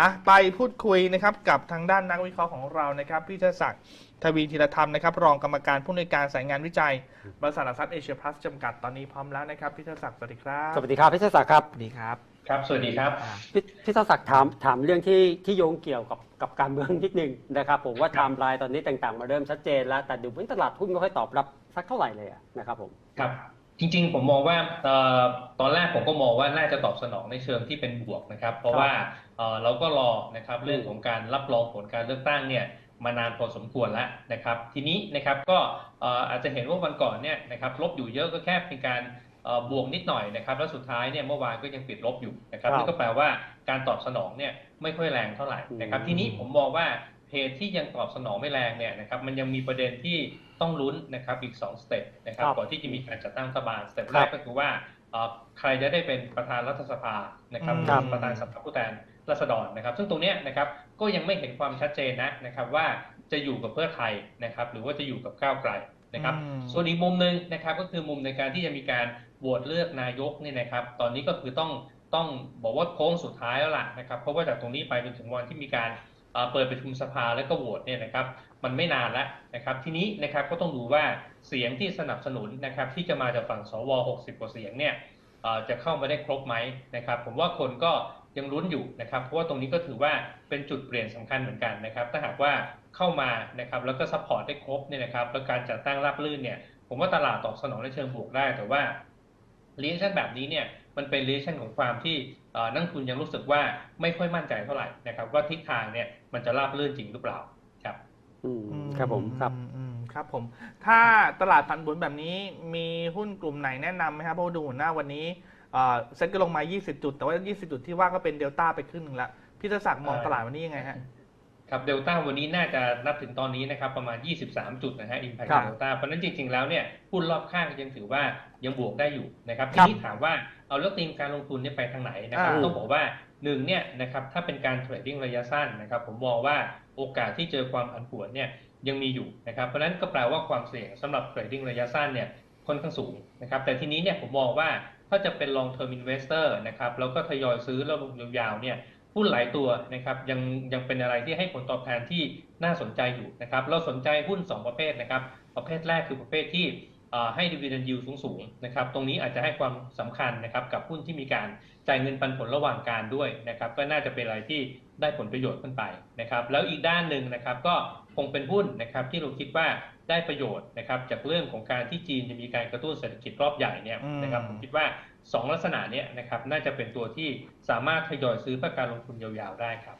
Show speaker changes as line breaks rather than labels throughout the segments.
อะไปพูดคุยนะครับกับทางด้านนักวิเคราะห์ของเรานะครับพี่เชิดศักดิ์ทวีธีรธรรมนะครับรองกรรมการผู้อำนวยการสายงานวิจัย บริษัทหลักทรัพย์เอเชียพลัสจำกัดตอนนี้พร้อมแล้วนะครับพี่เชิดศักดิ์สวัสดีครับ
สวัสดีครับพี่เชษศักดิ์ครับ
สวัสดีครับ
ครับ สวัสดีครับ
อ่า
พี่พี่เชษศักดิ์ถามถามเรื่องที่ที่โยงเกี่ยวกับกับการเมืองนิดนึงนะครับผมว่าไทม์ไลน์ตอนนี้ต่างๆ มาเริ่มชัดเจนแล้วแต่ดูเหมือนตลาดหุ้นไม่ค่อยตอบรับสักเท่าไหร่เลยอะนะครับผม
ครับ จริงๆ ผมมองว่าเอ่อตอนแรกผมก็มองว่าน่าจะตอบสนองในเชิงที่เป็นบวกนะครับ เพราะว่าเอ่อเราก็รอนะครับเรื่องของการรับรองผลการเลือกตั้งเนี่ยมานานพอสมควรแล้วนะครับ ทีนี้นะครับก็เอ่ออาจจะเห็นว่าวันก่อนเนี่ยนะครับลบอยู่เยอะก็แค่เป็นการเอ่อบวกนิดหน่อยนะครับแล้วสุดท้ายเนี่ยเมื่อวานก็ยังปิดลบอยู่นะครับนั่นก็แปลว่าการตอบสนองเนี่ยไม่ค่อยแรงเท่าไหร่นะครับ ทีนี้ผมมองว่า เหตุที่ยังตอบสนองไม่แรงเนี่ยนะครับมันยังมีประเด็นที่ต้องลุ้นนะครับอีก2สเต็ปนะครับก่อนที่จะมีการจัดตั้งรัฐบาลสเต็ปแรกก็คือว่าเอ่อใครจะได้เป็นประธานรัฐสภานะครับ
ครับ
ประธานสภาผู้แทนราษฎรนะครับ ซึ่งตรงเนี้ยนะครับก็ยังไม่เห็นความชัดเจนนะนะครับว่าจะอยู่กับเพื่อไทยนะครับหรือว่าจะอยู่กับก้าวไกลนะครับ
อืม
ส่วนอีกมุมหนึ่งนะครับก็คือมุมในการที่จะมีการโหวตเลือกนายกเนี่ยนะครับ ตอนนี้ก็คือต้องต้องบอกว่าโค้งสุดท้ายแล้วล่ะนะครับเพราะว่าจากตรงนี้ไปจนถึงวันที่มีการ เปิดประชุมสภาแล้วก็โหวตเนี่ยนะครับมันไม่นานแล้วนะครับทีนี้นะครับก็ต้องดูว่าเสียงที่สนับสนุนนะครับที่จะมาจากฝั่งสว 60 กว่าเสียงเนี่ยจะเข้ามาได้ครบไหมนะครับผมว่าคนก็ยังลุ้นอยู่นะครับเพราะว่าตรงนี้ก็ถือว่าเป็นจุดเปลี่ยนสำคัญเหมือนกันนะครับถ้าหากว่าเข้ามานะครับแล้วก็ซัพพอร์ตได้ครบเนี่ยนะครับแล้วการจัดตั้งรับลื่นเนี่ยผมว่าตลาดตอบสนองในเชิงบวกได้แต่ว่า reaction แบบนี้เนี่ย มันเป็น reaction ของความที่เอ่อนักลงทุนยังรู้สึกว่าไม่ค่อยมั่นใจเท่าไหร่นะครับว่าทิศทางเนี่ยมันจะราบรื่นจริงหรือเปล่าครับ
อืมครับผมครับ
อือืมครับผมถ้าตลาดผันผวนแบบนี้มีหุ้นกลุ่มไหนแนะนำไหมครับเพราะว่าดูหัวหน้าวันนี้เอ่อเซ็ตก็ลงมา 20 จุด แต่ว่า 20 จุดที่ว่าก็เป็นเดลต้าไปครึ่งหนึงละพี่เชิดศักดิ์มอง
เอ่อ
ตลาดวันนี้ยังไงฮะ
ครับเดลต้าวันนี้น่าจะนับถึงตอนนี้นะครับประมาณ 23 จุดนะฮะอิมแพค
ครับ
เดลต้าเพราะฉะนั้นจริง ๆ แล้วเนี่ยหุ้นรอบข้างยังถือว่ายังบวกได้อยู่นะครับที
ครับ
นี้ถามว่าเอาแล้วธีมการลงทุนเนี่ยไปทางไหนนะครับ
อ่า
ต้องบอกว่าหนึ่งเนี่ยนะครับถ้าเป็นการเทรดดิ้งระยะสั้นนะครับผมมองว่าโอกาสที่เจอความผันผวนเนี่ยยังมีอยู่นะครับเพราะฉะนั้นก็แปลว่าความเสี่ยงสำหรับเทรดดิ้งระยะสั้นเนี่ยค่อนข้างสูงนะครับแต่ทีนี้เนี่ยผมมองว่าถ้าจะเป็น long term investor นะครับแล้วก็ทยอยซื้อแล้วลงยาวๆเนี่ย หุ้นหลายตัวนะครับยังยังเป็นอะไรที่ให้ผลตอบแทนที่น่าสนใจอยู่นะครับเราสนใจหุ้น 2 ประเภทนะครับประเภทแรกคือประเภทที่ให้ dividend yield สูงๆนะครับตรงนี้อาจจะให้ความสำคัญนะครับกับหุ้นที่มีการจ่ายเงินปันผลระหว่างการด้วยนะครับก็น่าจะเป็นอะไรที่ได้ผลประโยชน์ขึ้นไปนะครับแล้วอีกด้านหนึ่งนะครับก็คงเป็นหุ้นนะครับที่เราคิดว่า ได้ประโยชน์นะครับจากเรื่องของการที่จีนจะมีการกระตุ้นเศรษฐกิจรอบใหญ่เนี่ยนะครับผมคิดว่าสองลักษณะเนี้ยนะครับน่าจะเป็นตัวที่สามารถทยอยซื้อเพื่อการลงทุนยาวๆได้ครับ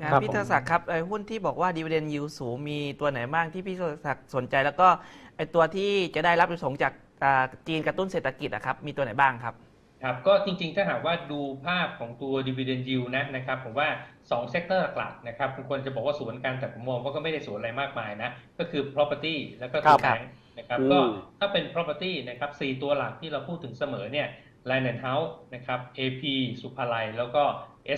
งั้น
ครับ
พี่
ผม
เทศักดิ์ครับไอ้หุ้นที่บอกว่าดีเวเดนยิวสูงมีตัวไหนบ้างที่พี่เทศักดิ์สนใจ แล้วก็ไอ้ตัวที่จะได้รับประโยชน์จากอ่าจีนกระตุ้นเศรษฐกิจอะครับมีตัวไหนบ้างครับ
ครับก็จริงๆ ถ้าหากว่าดูภาพของตัว dividend yield นะนะครับผมว่า2เซกเตอร์หลักๆนะครับบางคนจะบอกว่าสวนกันแต่ผมมองว่าก็ไม่ได้สวนอะไรมากมายนะ ก็คือ property แล้วก็ตัว
ครับ
แบงค์นะครับ
อืม
ก็ถ้าเป็น property นะครับสี่ตัวหลักที่เราพูดถึงเสมอเนี่ย Land and House นะครับ AP สุภาลัยแล้วก็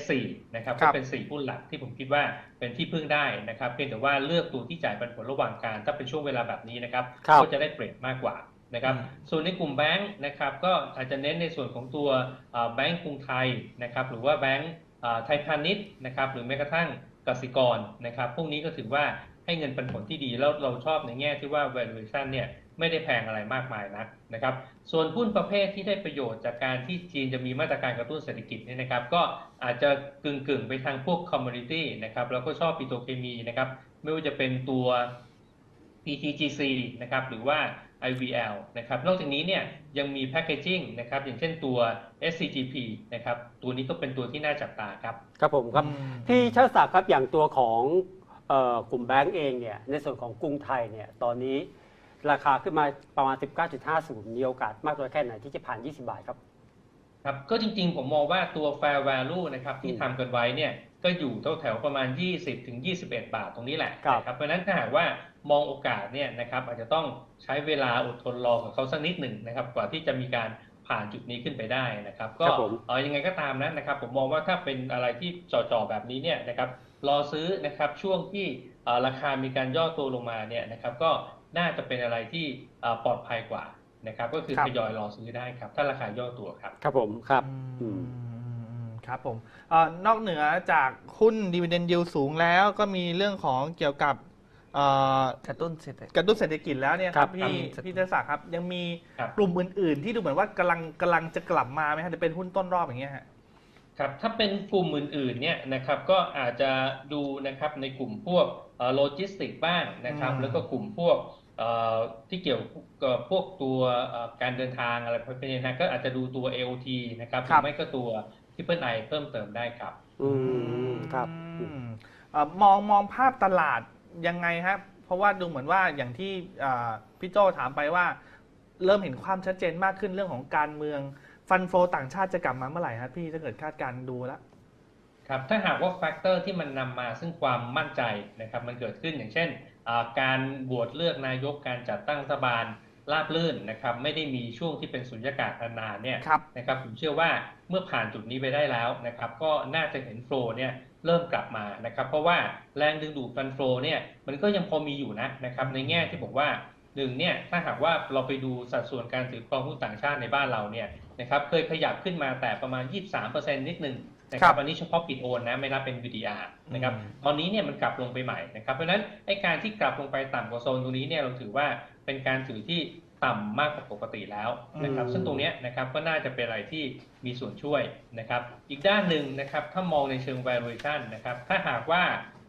S4 นะครับ
ครั
ก็
บ
เป็นสี่หุ้นหลักที่ผมคิดว่าเป็นที่พึ่งได้นะครับเพียงแต่ว่าเลือกตัวที่จ่ายปันผลระหว่างการ ถ้าเป็นช่วงเวลาแบบนี้นะครับ
ครับ
ก็จะได้เปรดมากกว่า นะครับ
อืม
ส่วนในกลุ่มแบงค์นะครับก็อาจจะเน้นในส่วนของตัวเอ่อแบงก์กรุงไทยนะครับหรือว่าแบงก์เอ่อไทยพาณิชย์นะครับหรือแม้กระทั่งกสิกรนะครับพวกนี้ก็ถือว่าให้เงินปันผลที่ดีแล้วเราชอบในแง่ที่ว่า valuation เนี่ยไม่ได้แพงอะไรมากมายนักนะครับ ส่วนหุ้นประเภทที่ได้ประโยชน์จากการที่จีนจะมีมาตรการกระตุ้นเศรษฐกิจเนี่ยนะครับ ก็อาจจะกึ่งๆไปทางพวก commodity นะครับแล้วก็ชอบปิโตรเคมีนะครับ ไม่ว่าจะเป็นตัว PTGC นะครับหรือว่า IVL นะครับ นอกจากนี้เนี่ยยังมีแพ c เกจิ้งนะครับอย่างเช่นตัว SCGP นะครับตัวนี้ก็เป็นตัวที่น่าจับตาครับ
ครับผมครับ
อืม
พี่เชษศักดิ์ครับอย่างตัวของเอ่อกลุ่มแบงก์เองเนี่ยในส่วนของกรุงไทยเนี่ยตอนนี้ราคาขึ้นมาประมาณ 19.50 มีโอกาสมากน้อยแค่ไหนที่จะผ่าน 20 บาทครับ
ครับ ก็จริงๆ ผมมองว่าตัว fair value นะครับที่
อืม
ทำกันไว้เนี่ย ก็อยู่แถวๆประมาณ 20ถึง21 บาทตรงนี้แหละ
ครับ
นะครับเพราะฉะนั้นถ้าหากว่ามองโอกาสเนี่ยนะครับอาจจะต้องใช้เวลาอดทนรอกับเขาสักนิดหนึ่งนะครับกว่าที่จะมีการผ่านจุดนี้ขึ้นไปได้นะครับ ก็
ครับผม
เออยังไงก็ตามนะนะครับ ผมมองว่าถ้าเป็นอะไรที่จ่อๆแบบนี้เนี่ยนะครับรอซื้อนะครับช่วงที่เอ่อราคามีการย่อตัวลงมาเนี่ยนะครับก็น่าจะเป็นอะไรที่เอ่อปลอดภัยกว่านะครับ ก็คือ
ครับ
ทยอยรอซื้อได้ครับ ถ้าราคาย่อตัวครับ
ครับผมครับ
อื
อื
ม
ม
อืมอืม คครับผมเออนอกเหนือจากหุ้นดีเวเดนยิวสูงแล้วก็มีเรื่องของเกี่ยวกับเอ่อก
ระตุ้นเศรษฐกิจ
กระตุ้นเศรษฐกิจแล้วเนี่ยค
ครั
รับบพี่
ครับ
พี่เจศักดิ์ครับยังมี
ครับ
กลุ่มอื่น ๆ ที่ดูเหมือนว่ากำลังกำลังจะกลับมาไหมฮะจะเป็นหุ้นต้นรอบอย่างเงี้ยฮะ
ครับถ้าเป็นกลุ่มอื่นๆเนี่ยนะครับก็อาจจะดูนะครับในกลุ่มพวกโลจิสติกบ้างนะครับ
อืม
แล้วก็กลุ่มพวกเอ่อที่เกี่ยวกับพวกตัวเอ่อการเดินทางอะไรพวกนี้นะก็อาจจะดูตัว AOT นะครับหรือไม่ก็ตัว Triple I เพิ่มเติมได้ครับ
อืมครับ
อืมเอ่อมองมองภาพตลาดยังไงครับเพราะว่าดูเหมือนว่าอย่างที่อ่าพี่โจถามไปว่า เริ่มเห็นความชัดเจนมากขึ้นเรื่องของการเมืองฟันโฟต่างชาติจะกลับมาเมื่อไหร่ครับพี่ถ้าเกิดคาดการณ์ดูแล้ว
ครับถ้าหากว่าแฟกเตอร์ที่มันนำมาซึ่งความมั่นใจนะครับมันเกิดขึ้นอย่างเช่นอ่าการโหวตเลือกนายกการจัดตั้งรัฐบาล ราบรื่นนะครับ ไม่ได้มีช่วงที่เป็นสุญญากาศนานๆเนี่ย
ครับ
นะครับผมเชื่อว่าเมื่อผ่านจุดนี้ไปได้แล้วนะครับ ก็น่าจะเห็นโฟลว์เนี่ยเริ่มกลับมานะครับ เพราะว่าแรงดึงดูดฟันโฟลว์เนี่ยมันก็ยังพอมีอยู่นะนะครับ ในแง่ที่บอกว่าหนึ่งเนี่ยถ้าหากว่าเราไปดูสัดส่วนการถือครองหุ้นต่างชาติในบ้านเราเนี่ยนะครับเคยขยับขึ้นมาแต่ประมาณ 23%นิดนึง นะค
ครั
รับบอันนี้เฉพาะปิดโอนนะไม่นับเป็น VDR นะครับ
อืม
ตอนนี้เนี่ยมันกลับลงไปใหม่นะครับเพราะฉะนั้นไอ้การที่กลับลงไปต่ำกว่าโซนตรงนี้เนี่ยเราถือว่าเป็นการถือที่ต่ำมากกว่าปกติแล้วนะครับ
อืม
ซึ่งตรงเนี้ยนะครับก็น่าจะเป็นอะไรที่มีส่วนช่วยนะครับอีกด้านหนึ่งนะครับถ้ามองในเชิง valuation นะครับถ้าหากว่า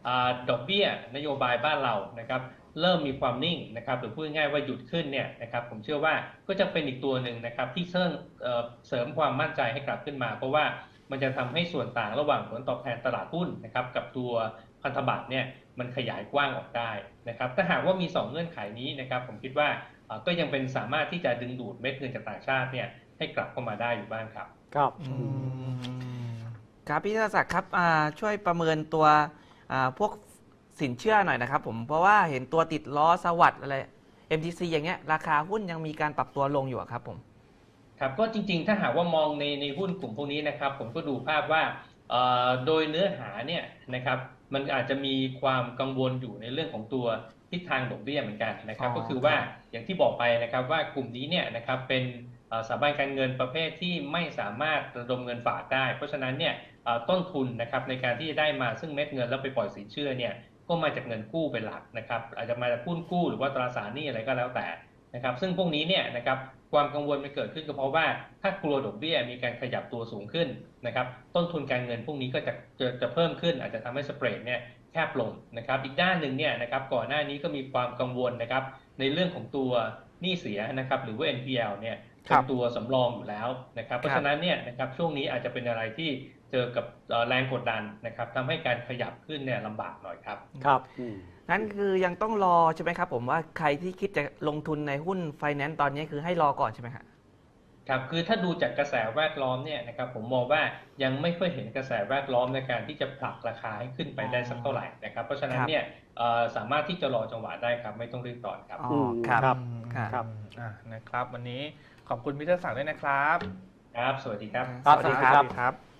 อาดอกเบี้ยนโยบายบ้านเรานะครับเริ่มมีความนิ่งนะครับหรือพูดง่ายๆว่าหยุดขึ้นเนี่ยนะครับผมเชื่อว่าก็จะเป็นอีกตัวหนึ่งนะครับที่เสริมเอ่อเสริมความมั่นใจให้กลับขึ้นมา เพราะว่า มันจะทำให้ส่วนต่างระหว่างผลตอบแทนตลาดหุ้นนะครับกับตัวพันธบัตรเนี่ยมันขยายกว้างออกได้นะครับถ้าหากว่ามี 2 เงื่อนไขนี้นะครับผมคิดว่าเอ่อก็ยังเป็นสามารถที่จะดึงดูดเม็ดเงินจากต่างชาติเนี่ยให้กลับเข้ามาได้อยู่บ้างครับ
ครับ
อืม
ครับพี่เทศศักดิ์ครับอ่าช่วยประเมินตัวอ่าพวกสินเชื่อหน่อยนะครับผมเพราะว่าเห็นตัวติดล้อสวัสด์อะไร MTC อย่างเงี้ยราคาหุ้นยังมีการปรับตัวลงอยู่อะครับผม
ครับก็จริงๆ ถ้าหากว่ามองในในหุ้นกลุ่มพวกนี้นะครับ ผมก็ดูภาพว่าเอ่อโดยเนื้อหาเนี่ยนะครับมันอาจจะมีความกังวลอยู่ในเรื่องของตัวทิศทางดอกเบี้ยเหมือนกันนะครับ
อ๋อ
ก็คือว่าอย่างที่บอกไปนะครับว่ากลุ่มนี้เนี่ยนะครับเป็นเอ่อสถาบันการเงินประเภทที่ไม่สามารถระดมเงินฝากได้ เพราะฉะนั้นเนี่ยเอ่อต้นทุนนะครับในการที่จะได้มาซึ่งเม็ดเงินแล้วไปปล่อยสินเชื่อเนี่ยก็มาจากเงินกู้เป็นหลักนะครับ อาจจะมาจากหุ้นกู้หรือว่าตราสารหนี้อะไรก็แล้วแต่นะครับ ซึ่งพวกนี้เนี่ยนะครับ ความกังวลมันเกิดขึ้นก็เพราะว่าถ้ากลัวดอกเบี้ยมีการขยับตัวสูงขึ้นนะครับ ต้นทุนการเงินพวกนี้ก็จะจะจะเพิ่มขึ้น อาจจะทำให้สเปรดเนี่ยแคบลงนะครับ อีกด้านหนึ่งเนี่ยนะครับก่อนหน้านี้ก็มีความกังวลนะครับ ในเรื่องของตัวหนี้เสียนะครับ หรือว่า NPL เนี่ย
ครั
เป็
บ
นตัวสำรองอยู่แล้วนะครับ เพราะฉะนั้นเนี่ยนะครับช่วงนี้อาจจะเป็นอะไรที่เจอกับเอ่อแรงกดดันนะครับทำให้การขยับขึ้นเนี่ยลำบากหน่อยครับ
ครับ อืม
นั่นคือยังต้องรอใช่ไหมครับผมว่าใครที่คิดจะลงทุนในหุ้นไฟแนนซ์ตอนนี้คือให้รอก่อนใช่ไหมครับ
ครับคือถ้าดูจากกระแสแวดล้อมเนี่ยนะครับผมมองว่ายังไม่ค่อยเห็นกระแสแวดล้อมในการที่จะผลักราคาให้ขึ้นไปได้สักเท่าไหร่นะครับเพราะฉะนั้นเนี่ยเอ่อสามารถที่จะรอจังหวะได้ครับ ไม่ต้องรีบร้อนครับ
อ๋อ
ม
ครับ
ครับ
ครับ
ครับ
อ่านะครับ วันนี้ขอบคุณพี่เทศศักดิ์ด้วยนะครับ
ครับ สวัสดีครับ
ครับสวัสดีครับ
ครับ